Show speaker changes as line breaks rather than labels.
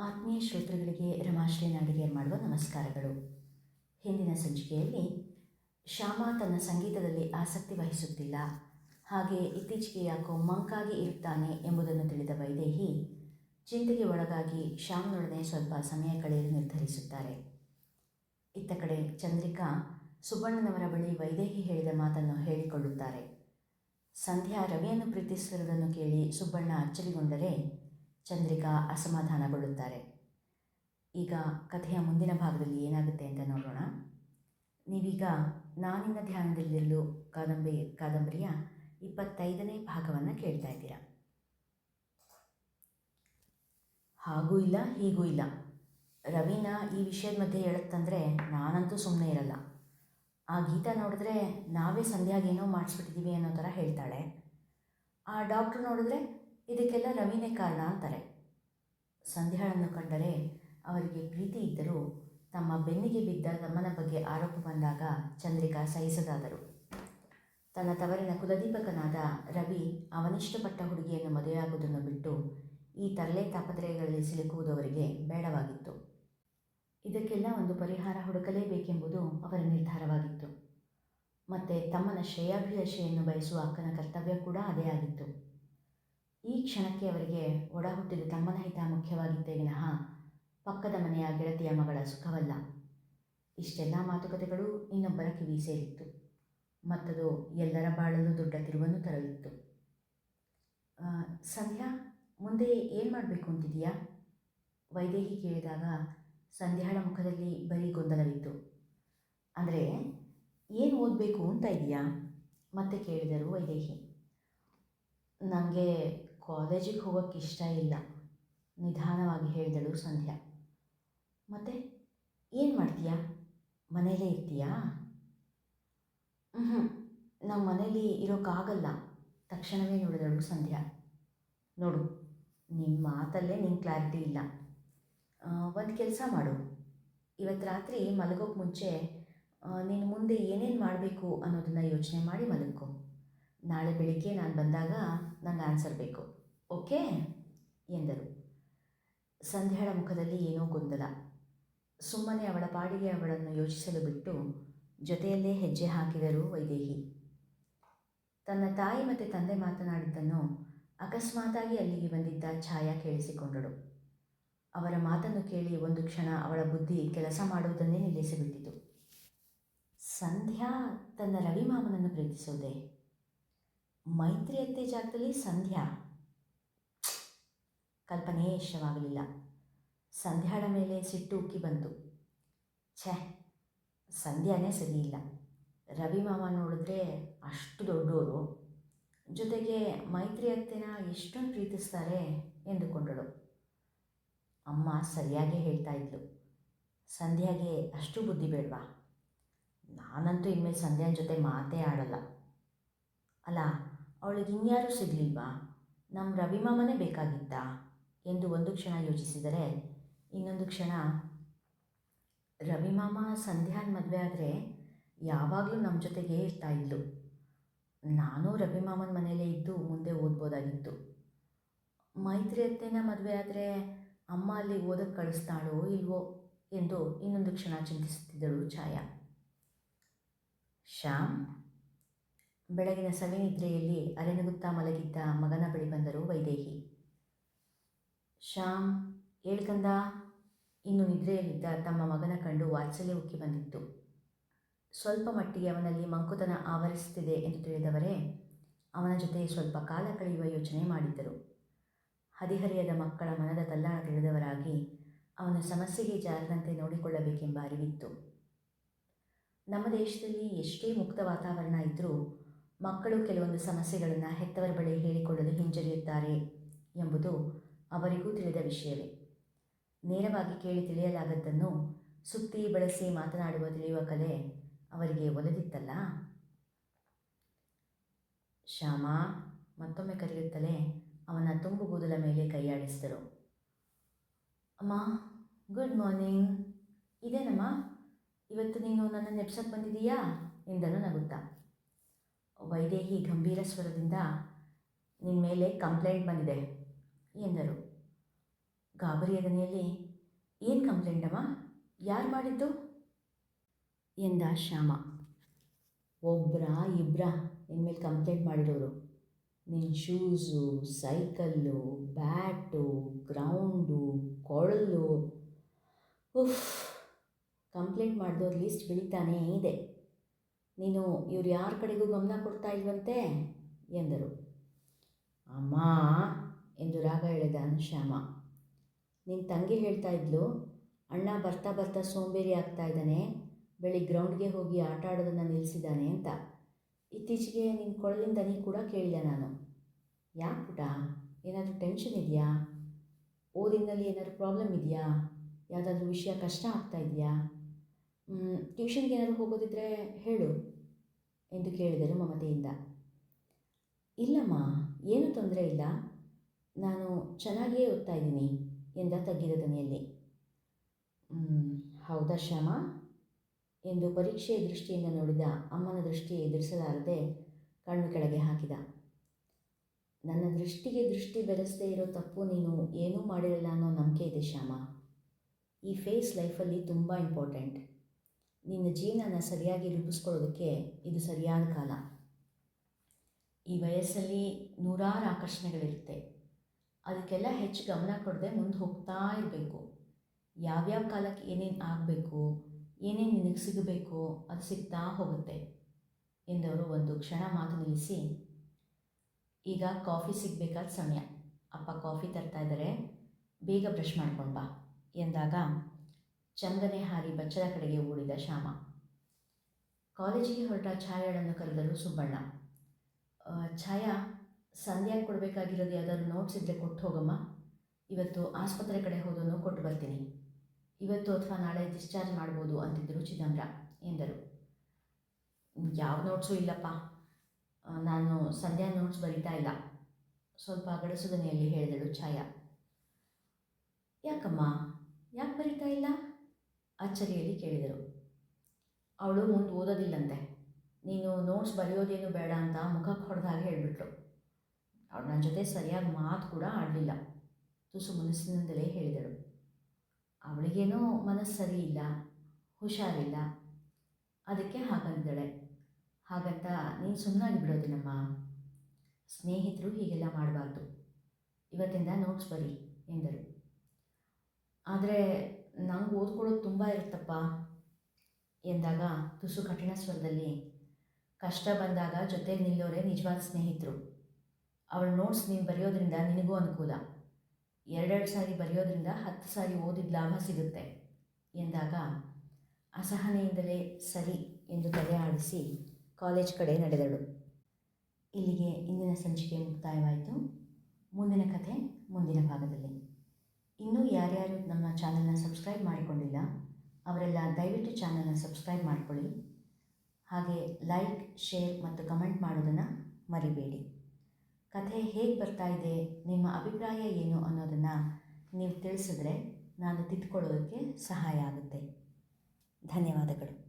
ಆತ್ಮೀಯ ಶ್ರೋತೃಗಳಿಗೆ ರಮಾಶ್ರೀ ನಾಡಿಗೇರ್ ಮಾಡುವ ನಮಸ್ಕಾರಗಳು. ಹಿಂದಿನ ಸಂಚಿಕೆಯಲ್ಲಿ ಶ್ಯಾಮ ತನ್ನ ಸಂಗೀತದಲ್ಲಿ ಆಸಕ್ತಿ ವಹಿಸುತ್ತಿಲ್ಲ. ಹಾಗೆ ಇತ್ತೀಚೆಗೆ ಯಾಕೋ ಮಂಕಾಗಿ ಇರುತ್ತಾನೆ ಎಂಬುದನ್ನು ತಿಳಿದ ವೈದೇಹಿ ಚಿಂತೆಗೆ ಒಳಗಾಗಿ ಶ್ಯಾಮನೊಡನೆ ಸ್ವಲ್ಪ ಸಮಯ ಕಳೆಯಲು ನಿರ್ಧರಿಸುತ್ತಾರೆ. ಇತ್ತ ಕಡೆ ಚಂದ್ರಿಕಾ ಸುಬ್ಬಣ್ಣನವರ ಬಳಿ ವೈದೇಹಿ ಹೇಳಿದ ಮಾತನ್ನು ಹೇಳಿಕೊಳ್ಳುತ್ತಾರೆ. ಸಂಧ್ಯಾ ರವಿಯನ್ನು ಪ್ರೀತಿಸಿರುವುದನ್ನು ಕೇಳಿ ಸುಬ್ಬಣ್ಣ ಅಚ್ಚರಿಗೊಂಡರೆ ಚಂದ್ರಿಕಾ ಅಸಮಾಧಾನಗೊಳ್ಳುತ್ತಾರೆ. ಈಗ ಕಥೆಯ ಮುಂದಿನ ಭಾಗದಲ್ಲಿ ಏನಾಗುತ್ತೆ ಅಂತ ನೋಡೋಣ. ನೀವೀಗ ನಾನಿನ ಧ್ಯಾನದಲ್ಲಿರಲು ಕಾದಂಬರಿ, ಕಾದಂಬರಿಯ ಇಪ್ಪತ್ತೈದನೇ ಭಾಗವನ್ನು ಕೇಳ್ತಾ ಇದ್ದೀರಾ? ಹಾಗೂ ಇಲ್ಲ, ಹೀಗೂ ಇಲ್ಲ. ರವೀನಾ ಈ ವಿಷಯದ ಮಧ್ಯೆ ಹೇಳುತ್ತಂದರೆ ನಾನಂತೂ ಸುಮ್ಮನೆ ಇರಲ್ಲ. ಆ ಗೀತ ನೋಡಿದ್ರೆ ನಾವೇ ಸಂಧ್ಯಾಗೇನೋ ಮಾಡಿಸ್ಬಿಟ್ಟಿದ್ದೀವಿ ಅನ್ನೋ ಥರ ಹೇಳ್ತಾಳೆ. ಆ ಡಾಕ್ಟ್ರು ನೋಡಿದ್ರೆ ಇದಕ್ಕೆಲ್ಲ ರವಿನೇ ಕಾರಣ ಅಂತಾರೆ. ಸಂಧ್ಯಾಳನ್ನು ಕಂಡರೆ ಅವರಿಗೆ ಪ್ರೀತಿ ಇದ್ದರೂ ತಮ್ಮ ಬೆನ್ನಿಗೆ ಬಿದ್ದ ತಮ್ಮನ ಬಗ್ಗೆ ಆರೋಪ ಬಂದಾಗ ಚಂದ್ರಿಕಾ ಸಹಿಸದಾದರು. ತನ್ನ ತವರಿನ ಕುಲದೀಪಕನಾದ ರವಿ ಅವನಿಷ್ಟಪಟ್ಟ ಹುಡುಗಿಯನ್ನು ಮದುವೆಯಾಗುವುದನ್ನು ಬಿಟ್ಟು ಈ ತರಲೆ ತಾಪತ್ರಯಗಳಲ್ಲಿ ಸಿಲುಕುವುದು ಅವರಿಗೆ ಬೇಡವಾಗಿತ್ತು. ಇದಕ್ಕೆಲ್ಲ ಒಂದು ಪರಿಹಾರ ಹುಡುಕಲೇಬೇಕೆಂಬುದು ಅವರ ನಿರ್ಧಾರವಾಗಿತ್ತು. ಮತ್ತು ತಮ್ಮನ ಶ್ರೇಯಾಭಿಲಾಷೆಯನ್ನು ಬಯಸುವ ಅಕ್ಕನ ಕರ್ತವ್ಯ ಕೂಡ ಅದೇ ಆಗಿತ್ತು. ಈ ಕ್ಷಣಕ್ಕೆ ಅವರಿಗೆ ಒಡಹುಟ್ಟಿದ ತಮ್ಮನ ಹಿತ ಮುಖ್ಯವಾಗಿತ್ತೇ ವಿನಃ ಪಕ್ಕದ ಮನೆಯ ಗೆಳತಿಯ ಮಗಳ ಸುಖವಲ್ಲ. ಇಷ್ಟೆಲ್ಲ ಮಾತುಕತೆಗಳು ಇನ್ನೊಬ್ಬರ ಕಿವಿ ಸೇರಿತ್ತು ಮತ್ತದು ಎಲ್ಲರ ಬಾಳಲು ದೊಡ್ಡ ತಿರುವನ್ನು ತರಲಿತ್ತು. ಸಂಧ್ಯಾ, ಮುಂದೆ ಏನು ಮಾಡಬೇಕು ಅಂತಿದೆಯಾ? ವೈದೇಹಿ ಕೇಳಿದಾಗ ಸಂಧ್ಯಾಳ ಮುಖದಲ್ಲಿ ಬರೀ ಗೊಂದಲವಿತ್ತು. ಅಂದರೆ, ಏನು ಓದಬೇಕು ಅಂತ ಇದೆಯಾ? ಮತ್ತೆ ಕೇಳಿದರು ವೈದೇಹಿ. ನನಗೆ ಕಾಲೇಜಿಗೆ ಹೋಗೋಕ್ಕೆ ಇಷ್ಟ ಇಲ್ಲ. ನಿಧಾನವಾಗಿ ಹೇಳಿದಳು ಸಂಧ್ಯಾ. ಮತ್ತೆ ಏನು ಮಾಡ್ತೀಯಾ? ಮನೇಲೇ ಇರ್ತೀಯಾ? ಹ್ಞೂ ನಾವು ಮನೇಲಿ ಇರೋಕ್ಕಾಗಲ್ಲ ತಕ್ಷಣವೇ ನೋಡಿದಳು ಸಂಧ್ಯಾ. ನೋಡು ನಿಮ್ಮ ಮಾತಲ್ಲೇ ನಿನ್ನ ಕ್ಲಾರಿಟಿ ಇಲ್ಲ. ಒಂದು ಕೆಲಸ ಮಾಡು. ಇವತ್ತು ರಾತ್ರಿ ಮಲಗೋಕ್ಕೆ ಮುಂಚೆ ನೀನು ಮುಂದೆ ಏನೇನು ಮಾಡಬೇಕು ಅನ್ನೋದನ್ನು ಯೋಚನೆ ಮಾಡಿ ಮಲಗು ನಾಳೆ ಬೆಳಿಗ್ಗೆ ನಾನು ಬಂದಾಗ ನಂಗೆ ಆನ್ಸರ್ ಬೇಕು. ಓಕೆ ಎಂದರು. ಸಂಧ್ಯಾಳ ಮುಖದಲ್ಲಿ ಏನೋ ಗೊಂದಲ. ಸುಮ್ಮನೆ ಅವಳ ಪಾಡಿಗೆ ಅವಳನ್ನು ಯೋಚಿಸಲು ಬಿಟ್ಟು ಜೊತೆಯಲ್ಲೇ ಹೆಜ್ಜೆ ಹಾಕಿದರು ವೈದೇಹಿ. ತನ್ನ ತಾಯಿ ಮತ್ತು ತಂದೆ ಮಾತನಾಡಿದ್ದನ್ನು ಅಕಸ್ಮಾತಾಗಿ ಅಲ್ಲಿಗೆ ಬಂದಿದ್ದ ಛಾಯಾ ಕೇಳಿಸಿಕೊಂಡಳು. ಅವರ ಮಾತನ್ನು ಕೇಳಿ ಒಂದು ಕ್ಷಣ ಅವಳ ಬುದ್ಧಿ ಕೆಲಸ ಮಾಡುವುದನ್ನೇ ನಿಲ್ಲಿಸಿಬಿಟ್ಟಿತು. ಸಂಧ್ಯಾ, ತನ್ನ ರವಿ ಮಾಮನನ್ನು ಪ್ರೀತಿಸೋದೆ? ಮೈತ್ರಿ ಅತ್ತೆ ಜಾಗದಲ್ಲಿ ಸಂಧ್ಯಾ? ಕಲ್ಪನೆಯೇ ಇಷ್ಟವಾಗಲಿಲ್ಲ. ಸಂಧ್ಯಾಳ ಮೇಲೆ ಸಿಟ್ಟು ಉಕ್ಕಿ ಬಂತು. ಛೇ, ಸಂಧ್ಯಾನೇ ಸರಿಯಿಲ್ಲ. ರವಿ ಮಾಮ ನೋಡಿದ್ರೆ ಅಷ್ಟು ದೊಡ್ಡವರು ಜೊತೆಗೆ ಮೈತ್ರಿ ಅತ್ತೆನ ಎಷ್ಟೊಂದು ಪ್ರೀತಿಸ್ತಾರೆ ಎಂದುಕೊಂಡಳು. ಅಮ್ಮ ಸರಿಯಾಗಿ ಹೇಳ್ತಾ ಇದ್ಲು. ಸಂಧ್ಯಾಗೆ ಅಷ್ಟು ಬುದ್ಧಿ ಬೇಡವಾ? ನಾನಂತೂ ಇನ್ಮೇಲೆ ಸಂಧ್ಯಾನ ಜೊತೆ ಮಾತೇ ಆಡಲ್ಲ. ಅಲ್ಲ, ಅವಳಿಗೆ ಇನ್ಯಾರೂ ಸಿಗಲಿಲ್ವಾ? ನಮ್ಮ ರವಿ ಮಾಮನೇ ಬೇಕಾಗಿತ್ತಾ? ಎಂದು ಒಂದು ಕ್ಷಣ ಯೋಚಿಸಿದರೆ ಇನ್ನೊಂದು ಕ್ಷಣ ರವಿ ಮಾಮ ಸಂಧ್ಯಾನ್ ಮದುವೆ ಆದರೆ ಯಾವಾಗಲೂ ನಮ್ಮ ಜೊತೆಗೇ ಇರ್ತಾ ಇದ್ಲು. ನಾನು ರವಿ ಮಾಮನ ಮನೆಯಲ್ಲೇ ಇದ್ದು ಮುಂದೆ ಓದ್ಬೋದಾಗಿತ್ತು. ಮೈತ್ರಿ ಅತ್ತೆನ ಮದುವೆ ಆದರೆ ಅಮ್ಮ ಅಲ್ಲಿ ಓದಕ್ಕೆ ಕಳಿಸ್ತಾಳೋ ಇಲ್ವೋ ಎಂದು ಇನ್ನೊಂದು ಕ್ಷಣ ಚಿಂತಿಸುತ್ತಿದ್ದಳು ಛಾಯಾ. ಶ್ಯಾಮ್, ಬೆಳಗಿನ ಸವಿನಿದ್ರೆಯಲ್ಲಿ ಅರೆನಗುತ್ತಾ ಮಲಗಿದ್ದ ಮಗನ ಬಳಿ ಬಂದರು ವೈದೇಹಿ. ಶ್ಯಾಮ್ ಹೇಳ್ಕಂದ ಇನ್ನು ನಿದ್ರೆಯಲ್ಲಿದ್ದ ತಮ್ಮ ಮಗನ ಕಂಡು ವಾತ್ಸಲ್ಯ ಉಕ್ಕಿ ಬಂದಿತ್ತು. ಸ್ವಲ್ಪ ಮಟ್ಟಿಗೆ ಅವನಲ್ಲಿ ಮಂಕುತನ ಆವರಿಸುತ್ತಿದೆ ಎಂದು ತಿಳಿದವರೇ, ಅವನ ಜೊತೆ ಸ್ವಲ್ಪ ಕಾಲ ಕಳೆಯುವ ಯೋಚನೆ ಮಾಡಿದ್ದರು. ಹದಿಹರಿಯದ ಮಕ್ಕಳ ಮನದ ತಲ್ಲಾಣ ತಿಳಿದವರಾಗಿ ಅವನ ಸಮಸ್ಯೆಗೆ ಜಾರದಂತೆ ನೋಡಿಕೊಳ್ಳಬೇಕೆಂಬ ಅರಿವಿತ್ತು. ನಮ್ಮ ದೇಶದಲ್ಲಿ ಎಷ್ಟೇ ಮುಕ್ತ ವಾತಾವರಣ ಇದ್ದರೂ ಮಕ್ಕಳು ಕೆಲವೊಂದು ಸಮಸ್ಯೆಗಳನ್ನು ಹೆತ್ತವರ ಬಳಿ ಹೇಳಿಕೊಳ್ಳಲು ಹಿಂಜರಿಯುತ್ತಾರೆ ಎಂಬುದು ಅವರಿಗೂ ತಿಳಿದ ವಿಷಯವೇ. ನೇರವಾಗಿ ಕೇಳಿ ತಿಳಿಯಲಾಗದ್ದನ್ನು ಸುತ್ತಿ ಬಳಸಿ ಮಾತನಾಡುವ ತಿಳಿಯುವ ಕಲೆ ಅವರಿಗೆ ಒಲಿದಿತ್ತಲ್ಲ? ಶ್ಯಾಮ ಮತ್ತೊಮ್ಮೆ ಕರೆಯುತ್ತಲೇ ಅವನ ತುಂಬು ಕೂದಲ ಮೇಲೆ ಕೈಯಾಡಿಸಿದರು ಅಮ್ಮ, ಗುಡ್ ಮಾರ್ನಿಂಗ್. ಇದೇನಮ್ಮ? ಇವತ್ತು ನೀನು ನನ್ನ ನೆಪ್ಸಕ್ಕೆ ಬಂದಿದೀಯಾ ಎಂದನು ನಗುತ್ತಾ. ವೈದೇಹಿ ಗಂಭೀರ ಸ್ವರದಿಂದ ನಿನ್ನ ಮೇಲೆ ಕಂಪ್ಲೇಂಟ್ ಬಂದಿದೆ. ಎಂದರು. ಗಾಬರಿಯ ದನಿಯಲ್ಲಿ ಏನು ಕಂಪ್ಲೇಂಟಮ್ಮ ಯಾರು ಮಾಡಿದ್ದು? ಎಂದ ಶ್ಯಾಮ. ಒಬ್ಬರ ಇಬ್ಬರ ನಿನ್ನ ಮೇಲೆ ಕಂಪ್ಲೇಂಟ್ ಮಾಡಿರೋರು. ನಿನ್ನ ಶೂಸು, ಸೈಕಲ್ಲು, ಬ್ಯಾಟು, ಗ್ರೌಂಡು ಕೊಳಲು ಉಫ್, ಕಂಪ್ಲೇಂಟ್ ಮಾಡಿದವ್ರ ಲಿಸ್ಟ್ ಬೆಳೀತಾನೇ ಇದೆ. ನೀನು ಇವ್ರು ಯಾರ ಕಡೆಗೂ ಗಮನ ಕೊಡ್ತಾ ಇಲ್ವಂತೆ? ಎಂದರು. ಅಮ್ಮ ಎಂದು ರಾಗ ಎಳೆದ ಶ್ಯಾಮ ನಿನ್ನ ತಂಗಿ ಹೇಳ್ತಾ ಇದ್ಲು, ಅಣ್ಣ ಬರ್ತಾ ಬರ್ತಾ ಸೋಂಬೇರಿ ಆಗ್ತಾ ಇದ್ದಾನೆ ಬೆಳಿಗ್ಗೆ ಗ್ರೌಂಡ್ಗೆ ಹೋಗಿ ಆಟ ಆಡೋದನ್ನು ನಿಲ್ಲಿಸಿದ್ದಾನೆ ಅಂತ. ಇತ್ತೀಚೆಗೆ ನಿನ್ನ ಕೊಳಲಿಂದ ದನಿ ಕೂಡ ಕೇಳಿದೆ ನಾನು. ಯಾಕೆ ಪುಟ? ಏನಾದರೂ ಟೆನ್ಷನ್ ಇದೆಯಾ? ಓದಿನಲ್ಲಿ ಏನಾದರೂ ಪ್ರಾಬ್ಲಮ್ ಇದೆಯಾ? ಯಾವುದಾದ್ರೂ ವಿಷಯ ಕಷ್ಟ ಆಗ್ತಾ ಇದೆಯಾ? ಟ್ಯೂಷನ್ಗೆ ಏನಾದರೂ ಹೋಗೋದಿದ್ರೆ ಹೇಳು ಎಂದು ಕೇಳಿದರು ಮಮತೆಯಿಂದ. ಇಲ್ಲಮ್ಮ, ಏನೂ ತೊಂದರೆ ಇಲ್ಲ. ನಾನು ಚೆನ್ನಾಗಿಯೇ ಓದ್ತಾ ಇದ್ದೀನಿ ಎಂದ ತಗ್ಗಿದ ದನಿಯಲ್ಲಿ. "ಮ್, ಹೌದಾ ಶ್ಯಾಮ? ಎಂದು ಪರೀಕ್ಷೆಯ ದೃಷ್ಟಿಯಿಂದ ನೋಡಿದ ಅಮ್ಮನ ದೃಷ್ಟಿ ಎದುರಿಸಲಾರದೆ ಕಣ್ಣು ಕೆಳಗೆ ಹಾಕಿದ. ನನ್ನ ದೃಷ್ಟಿಗೆ ದೃಷ್ಟಿ ಬೆರೆಸದೇ ಇರೋ ತಪ್ಪು ನೀನು ಏನೂ ಮಾಡಿರಲ್ಲ ಅನ್ನೋ ನಂಬಿಕೆ ಇದೆ ಶ್ಯಾಮ. ಈ ಫೇಸ್ ಲೈಫಲ್ಲಿ ತುಂಬ ಇಂಪಾರ್ಟೆಂಟ್. ನಿನ್ನ ಜೀವನನ ಸರಿಯಾಗಿ ರೂಪಿಸ್ಕೊಳ್ಳೋದಕ್ಕೆ ಇದು ಸರಿಯಾದ ಕಾಲ. ಈ ವಯಸ್ಸಲ್ಲಿ ನೂರಾರು ಆಕರ್ಷಣೆಗಳಿರುತ್ತೆ. ಅದಕ್ಕೆಲ್ಲ ಹೆಚ್ಚು ಗಮನ ಕೊಡದೆ ಮುಂದೆ ಹೋಗ್ತಾ ಇರಬೇಕು. ಯಾವ್ಯಾವ ಕಾಲಕ್ಕೆ ಏನೇನು ಆಗಬೇಕು, ಏನೇನು ನಿನಗೆ ಸಿಗಬೇಕು ಅದು ಸಿಗ್ತಾ ಹೋಗುತ್ತೆ ಎಂದವರು ಒಂದು ಕ್ಷಣ ಮಾತು ನಿಲ್ಲಿಸಿ, ಈಗ ಕಾಫಿ ಸಿಗಬೇಕಾದ ಸಮಯ. ಅಪ್ಪ ಕಾಫಿ ತರ್ತಾ ಇದ್ದಾರೆ ಬೇಗ ಬ್ರಷ್ ಮಾಡ್ಕೊಂಡು ಬಾ. ಎಂದಾಗ ಚಂದನೆ ಹಾರಿ ಬಚ್ಚದ ಕಡೆಗೆ ಓಡಿದ ಶ್ಯಾಮ. ಕಾಲೇಜಿಗೆ ಹೊರಟ ಛಾಯಾಳನ್ನು ಕರೆದರು ಸುಬ್ಬಣ್ಣ ಛಾಯಾ ಸಂಧ್ಯಾಗೆ ಕೊಡಬೇಕಾಗಿರೋದು ಯಾವುದಾದ್ರೂ ನೋಟ್ಸ್ ಇದ್ದರೆ ಕೊಟ್ಟು ಹೋಗಮ್ಮ. ಇವತ್ತು ಆಸ್ಪತ್ರೆ ಕಡೆ ಹೋದನು ಕೊಟ್ಟು ಬರ್ತೀನಿ. ಇವತ್ತು ಅಥವಾ ನಾಳೆ ಡಿಸ್ಚಾರ್ಜ್ ಮಾಡ್ಬೋದು ಅಂತಿದ್ದರು ಚಿದಂಬರ ಎಂದರು. ಯಾವ ನೋಟ್ಸು ಇಲ್ಲಪ್ಪ. ನಾನು ಸಂಧ್ಯಾ ನೋಟ್ಸ್ ಬರಿತಾ ಇಲ್ಲ. ಸ್ವಲ್ಪ ಗಡಸುದನೆಯಲ್ಲಿ ಹೇಳಿದಳು ಛಾಯಾ. ಯಾಕಮ್ಮ? ಯಾಕೆ ಬರಿತಾ ಇಲ್ಲ? ಅಚ್ಚರಿಯಲ್ಲಿ ಕೇಳಿದರು. ಅವಳು ಮುಂದೆ ಓದೋದಿಲ್ಲಂತೆ. ನೀನು ನೋಟ್ಸ್ ಬರೆಯೋದೇನು ಬೇಡ ಅಂತ ಮುಖಕ್ಕೆ ಹೊಡೆದಾಗ ಹೇಳಿಬಿಟ್ಲು. ಅವಳು ನನ್ನ ಜೊತೆ ಸರಿಯಾಗಿ ಮಾತು ಕೂಡ ಆಡಲಿಲ್ಲ. ತುಸು ಮನಸ್ಸಿನಿಂದಲೇ ಹೇಳಿದಳು. ಅವಳಿಗೇನೋ ಮನಸ್ಸು ಸರಿ ಇಲ್ಲ ಹುಷಾರಿಲ್ಲ. ಅದಕ್ಕೆ ಹಾಗಂದಳೆ. ಹಾಗಂತ ನೀನು ಸುಮ್ಮನಾಗಿ ಬಿಡೋದಿಲ್ಲಮ್ಮ. ಸ್ನೇಹಿತರು ಹೀಗೆಲ್ಲ ಮಾಡಬಾರ್ದು. ಇವತ್ತಿಂದ ನೋಟ್ಸ್ ಬರಿ, ಎಂದರು. ಆದರೆ ನಂಗೆ ಓದ್ಕೊಳ್ಳೋದು ತುಂಬ ಇರುತ್ತಪ್ಪ, ಎಂದಾಗ ತುಸು ಕಠಿಣ ಸ್ವರದಲ್ಲಿ ಕಷ್ಟ ಬಂದಾಗ ಜೊತೆಗೆ ನಿಲ್ಲೋರೆ ನಿಜವಾದ ಸ್ನೇಹಿತರು. ಅವಳ ನೋಟ್ಸ್ ನೀನು ಬರೆಯೋದ್ರಿಂದ ನಿನಗೂ ಅನುಕೂಲ. ಎರಡೆರಡು ಸಾರಿ ಬರೆಯೋದ್ರಿಂದ ಹತ್ತು ಸಾರಿ ಓದಿದ ಲಾಭ ಸಿಗುತ್ತೆ ಎಂದಾಗ ಅಸಹನೆಯಿಂದಲೇ ಸರಿ ಎಂದು ತಲೆ ಆಡಿಸಿ ಕಾಲೇಜ್ ಕಡೆ ನಡೆದಳು. ಇಲ್ಲಿಗೆ ಇಂದಿನ ಸಂಚಿಕೆ ಮುಕ್ತಾಯವಾಯಿತು. ಮುಂದಿನ ಕಥೆ ಮುಂದಿನ ಭಾಗದಲ್ಲಿ. ಇನ್ನೂ ಯಾರ್ಯಾರು ನಮ್ಮ ಚಾನಲ್ನ ಸಬ್ಸ್ಕ್ರೈಬ್ ಮಾಡಿಕೊಂಡಿಲ್ಲ, ಅವರೆಲ್ಲ ದಯವಿಟ್ಟು ಚಾನಲ್ನ ಸಬ್ಸ್ಕ್ರೈಬ್ ಮಾಡಿಕೊಳ್ಳಿ. ಹಾಗೆ ಲೈಕ್ ಶೇರ್ ಮತ್ತು ಕಮೆಂಟ್ ಮಾಡೋದನ್ನು ಮರಿಬೇಡಿ. ಕಥೆ ಹೇಗೆ ಬರ್ತಾ ಇದೆ, ನಿಮ್ಮ ಅಭಿಪ್ರಾಯ ಏನು ಅನ್ನೋದನ್ನು ನೀವು ತಿಳಿಸಿದ್ರೆ ನಾನು ತಿದ್ಕೊಳ್ಳೋದಕ್ಕೆ ಸಹಾಯ ಆಗುತ್ತೆ. ಧನ್ಯವಾದಗಳು.